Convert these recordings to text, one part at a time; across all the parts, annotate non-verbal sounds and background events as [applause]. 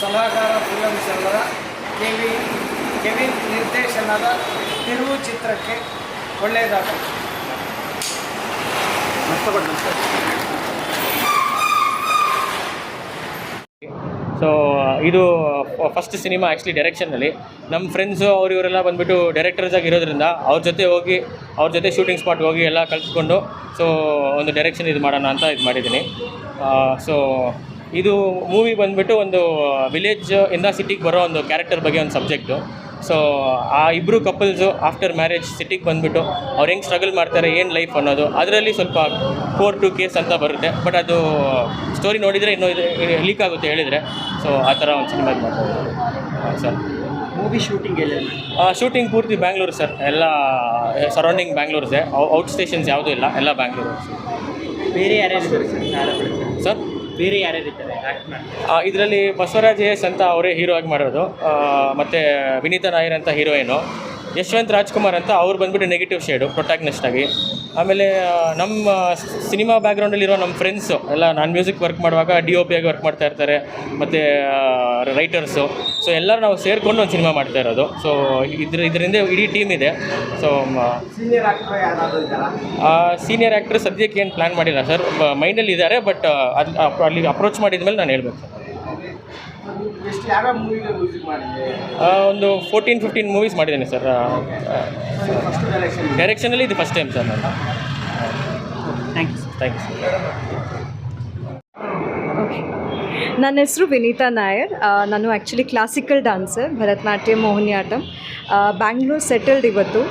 ಸಲಹಾಗಾರ film ಶಲ್ಲರ ಕೆವಿ Kevin ನಿರ್ದೇಶನದ ತಿರುವು ಚಿತ್ರಕ್ಕೆ ಒಳ್ಳೆಯದಾಗ ಸೊ uh, ಇದು ಫಸ್ಟ್ ಸಿನಿಮಾ ಆ್ಯಕ್ಚುಲಿ ಡೈರೆಕ್ಷನಲ್ಲಿ ನಮ್ಮ ಫ್ರೆಂಡ್ಸು ಅವ್ರು ಇವರೆಲ್ಲ ಬಂದುಬಿಟ್ಟು ಡೈರೆಕ್ಟರ್ಸ್ ಆಗಿರೋದ್ರಿಂದ ಅವ್ರ ಜೊತೆ ಹೋಗಿ, ಅವ್ರ ಜೊತೆ ಶೂಟಿಂಗ್ ಸ್ಪಾಟ್ಗೆ ಹೋಗಿ ಎಲ್ಲ ಕಲ್ತ್ಕೊಂಡು ಸೊ ಒಂದು ಡೈರೆಕ್ಷನ್ ಇದು ಮಾಡೋಣ ಅಂತ ಇದು ಮಾಡಿದ್ದೀನಿ. Uh, ಸೊ ಇದು ಮೂವಿ ಬಂದುಬಿಟ್ಟು ಒಂದು ವಿಲೇಜ್ ಇಂದ ಸಿಟಿಗೆ ಬರೋ ಒಂದು ಕ್ಯಾರೆಕ್ಟರ್ ಬಗ್ಗೆ ಒಂದು ಸಬ್ಜೆಕ್ಟು ಸೊ ಆ ಇಬ್ಬರು ಕಪಲ್ಸು ಆಫ್ಟರ್ ಮ್ಯಾರೇಜ್ ಸಿಟಿಗೆ ಬಂದುಬಿಟ್ಟು ಅವ್ರು ಹೆಂಗೆ ಸ್ಟ್ರಗಲ್ ಮಾಡ್ತಾರೆ ಏನು ಲೈಫ್ ಅನ್ನೋದು ಅದರಲ್ಲಿ ಸ್ವಲ್ಪ ಫೋರ್ ಟು ಕೇಸ್ ಅಂತ ಬರುತ್ತೆ. ಬಟ್ ಅದು ಸ್ಟೋರಿ ನೋಡಿದರೆ ಇನ್ನೂ ಲೀಕ್ ಆಗುತ್ತೆ ಹೇಳಿದರೆ. ಸೊ ಆ ಥರ ಒಂದು ಸಿನಿಮಾ ಮಾಡ್ಬೋದು ಸರ್ ಮೂವಿ ಶೂಟಿಂಗ್ ಎಲ್ಲ ಶೂಟಿಂಗ್ ಪೂರ್ತಿ ಬ್ಯಾಂಗ್ಳೂರು ಸರ್ ಎಲ್ಲ ಸರೌಂಡಿಂಗ್ ಬ್ಯಾಂಗ್ಳೂರ್ಸೇ ಔಟ್ ಸ್ಟೇಷನ್ಸ್ ಯಾವುದೂ ಇಲ್ಲ ಎಲ್ಲ ಬ್ಯಾಂಗ್ಳೂರು ಬೇರೆ ಯಾರ್ಯಾರು ಸರ್ ಬೇರೆ ಆ್ಯಕ್ಟ್ ಮಾಡ್ತಾರೆ ಇದರಲ್ಲಿ ಬಸವರಾಜ್ ಎಸ್ ಅಂತ ಅವರೇ ಹೀರೋ ಆಗಿ ಮಾಡೋದು ಮತ್ತೆ ವಿನೀತಾ ನಾಯರ್ ಅಂತ ಹೀರೋಯಿನು ಯಶವಂತ್ ರಾಜ್ಕುಮಾರ್ ಅಂತ ಅವ್ರು ಬಂದ್ಬಿಟ್ಟು ನೆಗೆಟಿವ್ ಶೇಡು ಪ್ರೊಟ್ಯಾಗ್ನಿಸ್ಟ್ ಆಗಿ. ಆಮೇಲೆ ನಮ್ಮ ಸಿನಿಮಾ ಬ್ಯಾಕ್ಗ್ರೌಂಡಲ್ಲಿರೋ ನಮ್ಮ ಫ್ರೆಂಡ್ಸು ಎಲ್ಲ ನಾನ್ ಮ್ಯೂಸಿಕ್ ವರ್ಕ್ ಮಾಡುವಾಗ ಡಿ ಒ ಪಿ ಆಗಿ ವರ್ಕ್ ಮಾಡ್ತಾ ಇರ್ತಾರೆ ಮತ್ತು ರೈಟರ್ಸು ಸೊ ಎಲ್ಲರೂ ನಾವು ಸೇರಿಕೊಂಡು ಒಂದು ಸಿನಿಮಾ ಮಾಡ್ತಾ ಇರೋದು. ಸೊ ಇದ್ರ ಇದರಿಂದ ಇಡೀ ಟೀಮ್ ಇದೆ. ಸೊ ಸೀನಿಯರ್ ಆ್ಯಕ್ಟರ್ ಸದ್ಯಕ್ಕೆ ಏನು ಪ್ಲ್ಯಾನ್ ಮಾಡಿಲ್ಲ ಸರ್ ಮೈಂಡಲ್ಲಿ ಇದ್ದಾರೆ ಬಟ್ ಅದು ಅಲ್ಲಿ ಅಪ್ರೋಚ್ ಮಾಡಿದ ಮೇಲೆ ನಾನು ಹೇಳ್ಬೇಕು ಸರ್ ಎಷ್ಟು ಯಾವ್ಯಾವ ಮೂವಿಗೆ ಮ್ಯೂಸಿಕ್ ಮಾಡಿದೆ ಆ, ಒಂದು ಫೋರ್ಟೀನ್ ಫಿಫ್ಟೀನ್ ಮೂವೀಸ್ ಮಾಡಿದ್ದೇನೆ ಸರ್. ಡೈರೆಕ್ಷನಲ್ಲಿ ಇದು ಫಸ್ಟ್ ಟೈಮ್ ಸರ್ ನಾನು. Thank you thank you sir okay ನನ್ನ ಹೆಸರು ವಿನೀತಾ ನಾಯರ್. ನಾನು actually classical dancer Bharatanatyam Mohiniyattam. Bangalore settled ಇವತ್ತು.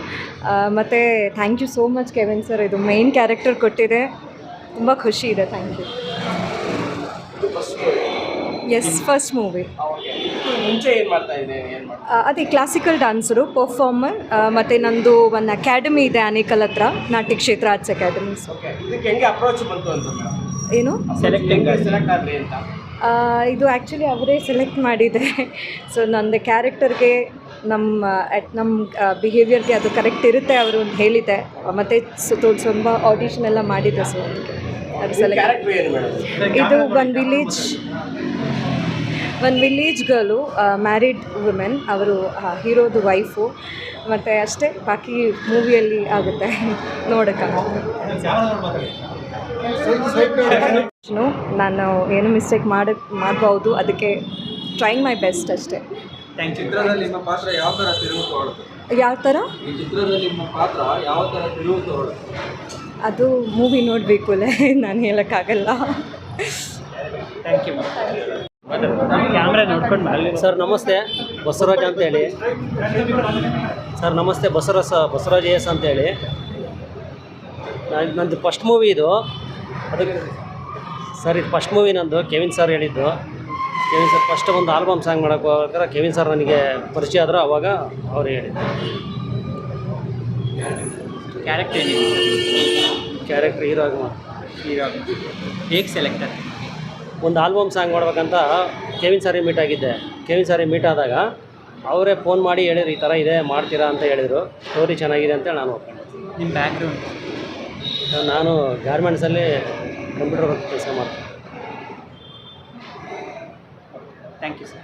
ಮತ್ತು thank you so much Kevin sir ಇದು ಮೇನ್ ಕ್ಯಾರೆಕ್ಟರ್ ಕೊಟ್ಟಿದೆ. ತುಂಬ ಖುಷಿ ಇದೆ thank you yes first movie ಮುಂಚೆ ಏನು ಮಾಡ್ತಾ ಇದ್ದೆ ಏನು ಮಾಡ್ತಾ ಅದೇ ಕ್ಲಾಸಿಕಲ್ ಡ್ಯಾನ್ಸರು ಪರ್ಫಾರ್ಮರ್ ಮತ್ತು ನಂದು ಒಂದು ಅಕಾಡೆಮಿ ಇದೆ ಆನೇಕಲ್ ಹತ್ರ ನಾಟ್ಯ ಕ್ಷೇತ್ರ ಆರ್ಟ್ಸ್ ಅಕಾಡೆಮಿ ಓಕೆ ಇದಕ್ಕೆ ಹೆಂಗೆ ಅಪ್ರೋಚ್ ಬಂತು ಅಂತ ಏನು? ಸೆಲೆಕ್ಟ್ ಹೆಂಗೆ ಸೆಲೆಕ್ಟ್ ಆದ್ರಿ ಅಂತ ಇದು ಆ್ಯಕ್ಚುಲಿ ಅವರೇ ಸೆಲೆಕ್ಟ್ ಮಾಡಿದೆ. ಸೊ ನಂದು ಕ್ಯಾರೆಕ್ಟರ್ಗೆ ನಮ್ಮ ಅಟ್ ನಮ್ಮ ಬಿಹೇವಿಯರ್ಗೆ ಅದು ಕರೆಕ್ಟ್ ಇರುತ್ತೆ ಅವರು ಒಂದು ಹೇಳಿದೆ ಮತ್ತು ತುಂಬ ಆಡಿಷನ್ ಎಲ್ಲ ಮಾಡಿದೆ ಸೊ ಅದು ಸೆಲೆಕ್ಟ್ ಇದು ಒಂದು ವಿಲೇಜ್ ಒಂದು ವಿಲೇಜ್ ಗರ್ಲು ಮ್ಯಾರಿಡ್ ವುಮೆನ್ ಅವರು ಹೀರೋದು ವೈಫು ಮತ್ತು ಅಷ್ಟೇ ಬಾಕಿ ಮೂವಿಯಲ್ಲಿ ಆಗುತ್ತೆ. [laughs] ನೋಡೋಕ್ಕೆ. ನಾನು ಏನು ಮಿಸ್ಟೇಕ್ ಮಾಡಿ ಮಾಡಬಹುದು ಅದಕ್ಕೆ ಟ್ರೈಂಗ್ ಮೈ ಬೆಸ್ಟ್ ಅಷ್ಟೇ. ಯಾವ ಥರ ಅದು ಮೂವಿ ನೋಡಬೇಕುಲೇ [laughs] ನಾನು ಹೇಳೋಕ್ಕಾಗಲ್ಲ. ಥ್ಯಾಂಕ್ ಯು ಸರ್ ನಮಸ್ತೆ. ಬಸವರಾಜ್ ಅಂತೇಳಿ ಸರ್ ನಮಸ್ತೆ. ಬಸವರಾಜ್ ಬಸವರಾಜ್ ಎಸ್ ಅಂತೇಳಿ ನಾನು ನಂದು ಫಸ್ಟ್ ಮೂವಿ ಇದು. ಅದಕ್ಕೆ ಸರ್ ಇದು ಫಸ್ಟ್ ಮೂವಿ ನಂದು. ಕೆವಿನ್ ಸರ್ ಹೇಳಿದ್ದು. ಕೆವಿನ್ ಸರ್ ಫಸ್ಟ್ ಒಂದು ಆಲ್ಬಮ್ ಸಾಂಗ್ ಮಾಡೋಕೆ ಹೋಗ್ಬೇಕಾದ್ರೆ ಕೆವಿನ್ ಸರ್ ನನಗೆ ಪರಿಚಯ ಆದರು ಅವಾಗ ಅವ್ರು ಹೇಳಿದ್ದು ಕ್ಯಾರೆಕ್ಟರ್ ಕ್ಯಾರೆಕ್ಟರ್ ಹೀರೋ ಆಗಿ ಮಾಡ್- ಹೀರೋ ಹೇಗೆ ಸೆಲೆಕ್ಟ್ ಆಗಿದೆ ಒಂದು ಆಲ್ಬಮ್ ಸಾಂಗ್ ಮಾಡ್ಬೇಕಂತ ಕೆವಿನ್ ಸಾರಿ ಮೀಟ್ ಆಗಿದ್ದೆ. ಕೆವಿನ್ ಸಾರಿ ಮೀಟ್ ಆದಾಗ ಅವರೇ ಫೋನ್ ಮಾಡಿ ಹೇಳಿದ್ರು ಈ ಥರ ಇದೆ ಮಾಡ್ತೀರಾ? ಅಂತ ಹೇಳಿದರು. ಸ್ಟೋರಿ ಚೆನ್ನಾಗಿದೆ ಅಂತ ನಾನು ಒಪ್ಕೊಂಡೆ ನಿಮ್ಮ ಬ್ಯಾಕ್ಗ್ರೌಂಡ್ ನಾನು ಗಾರ್ಮೆಂಟ್ಸಲ್ಲಿ ಕಂಪ್ಯೂಟರ್ ವರ್ಕ್ ಕೆಲಸ ಮಾಡ್ತೀನಿ ಥ್ಯಾಂಕ್ ಯು ಸರ್